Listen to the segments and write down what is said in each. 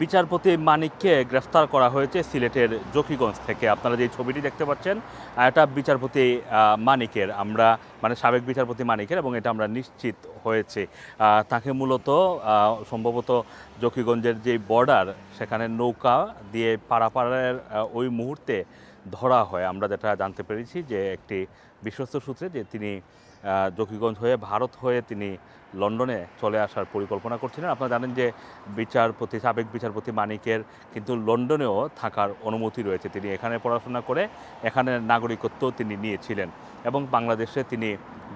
বিচারপতি মানিককে গ্রেফতার করা হয়েছে সিলেটের জকিগঞ্জ থেকে। আপনারা যে ছবিটি দেখতে পাচ্ছেন এটা বিচারপতি মানিকের। আমরা মানে সাবেক বিচারপতি মানিকের এবং এটা আমরা নিশ্চিত হয়েছে। তাকে মূলত সম্ভবত জকিগঞ্জের যে বর্ডার, সেখানে নৌকা দিয়ে পারাপারের ওই মুহূর্তে ধরা হয়। আমরা যেটা জানতে পেরেছি যে একটি বিশ্বস্ত সূত্রে যে তিনি জকিগঞ্জ হয়ে ভারত হয়ে তিনি লন্ডনে চলে আসার পরিকল্পনা করছিলেন। আপনারা জানেন যে বিচারপতি, সাবেক বিচারপতি মানিকের কিন্তু লন্ডনেও থাকার অনুমতি রয়েছে। তিনি এখানে পড়াশোনা করে এখানে নাগরিকত্ব তিনি নিয়েছিলেন এবং বাংলাদেশে তিনি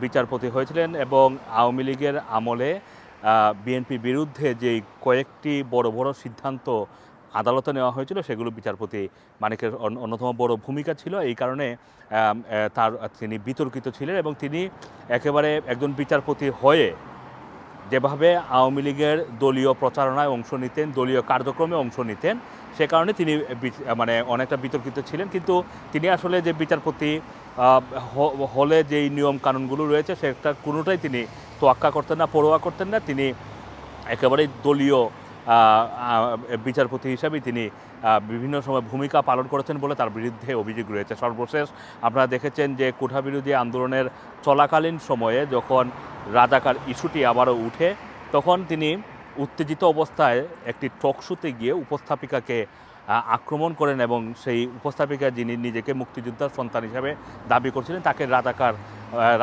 বিচারপতি হয়েছিলেন এবং আওয়ামী লীগের আমলে বিএনপির বিরুদ্ধে যেই কয়েকটি বড় বড় সিদ্ধান্ত আদালতে নেওয়া হয়েছিল, সেগুলো বিচারপতি মানিকের অন- অন্যতম বড় ভূমিকা ছিল। এই কারণে তার, তিনি বিতর্কিত ছিলেন এবং তিনি একেবারে একজন বিচারপতি হয়ে যেভাবে আওয়ামী লীগের দলীয় প্রচারণায় অংশ নিতেন, দলীয় কার্যক্রমে অংশ নিতেন, সে কারণে তিনি মানে অনেকটা বিতর্কিত ছিলেন। কিন্তু তিনি আসলে যে বিচারপতি হলে যেই নিয়ম কানুনগুলো রয়েছে, সেটা কোনোটাই তিনি তোয়াক্কা করতেন না পড়োয়া করতেন না। তিনি একেবারেই দলীয় বিচারপতি হিসাবেই তিনি বিভিন্ন সময় ভূমিকা পালন করেছেন বলে তার বিরুদ্ধে অভিযোগ রয়েছে। সর্বশেষ আপনারা দেখেছেন যে কোঠা বিরোধী আন্দোলনের চলাকালীন সময়ে যখন রাজাকার ইস্যুটি আবারও উঠে, তখন তিনি উত্তেজিত অবস্থায় একটি টকশোতে গিয়ে উপস্থাপিকাকে আক্রমণ করেন এবং সেই উপস্থাপিকা যিনি নিজেকে মুক্তিযোদ্ধার সন্তান হিসাবে দাবি করছিলেন, তাকে রাজাকার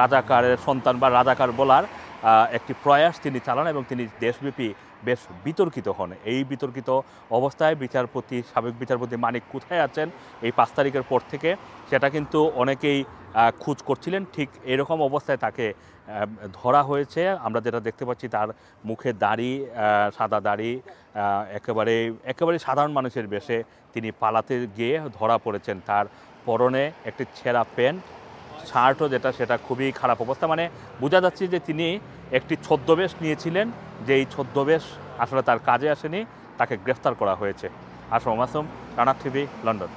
রাজাকারের সন্তান বা রাজাকার বলার একটি প্রয়াস তিনি চালান এবং তিনি দেশব্যাপী বেশ বিতর্কিত হন। এই বিতর্কিত অবস্থায় বিচারপতি, সাবেক বিচারপতি মানিক কোথায় আছেন? এই পাঁচ তারিখের পর থেকে সেটা কিন্তু অনেকেই খোঁজ করছিলেন। ঠিক এরকম অবস্থায় তাকে ধরা হয়েছে। আমরা যেটা দেখতে পাচ্ছি তার মুখে দাড়ি সাদা দাড়ি একেবারে একেবারে সাধারণ মানুষের বেশে তিনি পালাতে গিয়ে ধরা পড়েছেন। তার পরনে একটি ছেঁড়া প্যান্ট শার্টও যেটা, সেটা খুবই খারাপ অবস্থা। মানে বোঝা যাচ্ছে যে তিনি একটি ছদ্মবেশ নিয়েছিলেন যে এই ছদ্মবেশ আসলে তার কাজে আসেনি, তাকে গ্রেফতার করা হয়েছে। Assam Masum Rana TV, London.